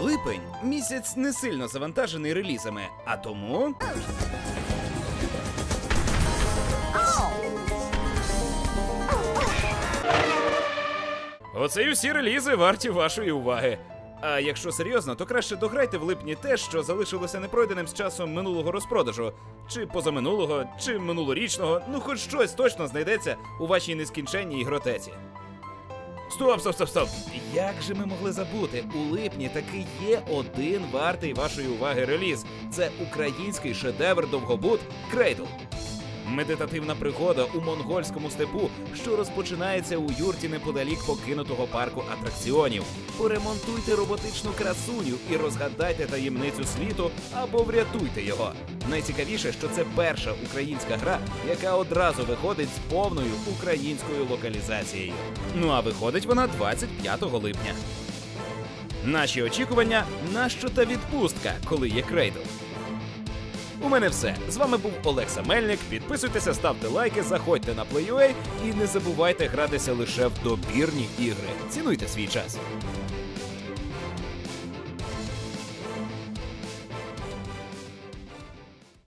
Липень місяць не сильно завантажений релізами, а тому. Оце й усі релізи варті вашої уваги. А якщо серйозно, то краще дограйте в липні те, що залишилося непройденим з часом минулого розпродажу, чи позаминулого, чи минулорічного, ну хоч щось точно знайдеться у вашій нескінченній ігротеці. Стоп, стоп, стоп, стоп. Як же ми могли забути? У липні таки є один вартий вашої уваги реліз. Це український шедевр довгобут Крейдл. Медитативна пригода у монгольському степу, що розпочинається у юрті неподалік покинутого парку атракціонів. Поремонтуйте роботичну красуню і розгадайте таємницю світу або врятуйте його. Найцікавіше, що це перша українська гра, яка одразу виходить з повною українською локалізацією. Ну а виходить вона 25 липня. Наші очікування нащо та відпустка, коли є крейдл. У мене все. З вами був Олекса Мельник. Підписуйтеся, ставте лайки, заходьте на PlayUA і не забувайте гратися лише в добірні ігри. Цінуйте свій час.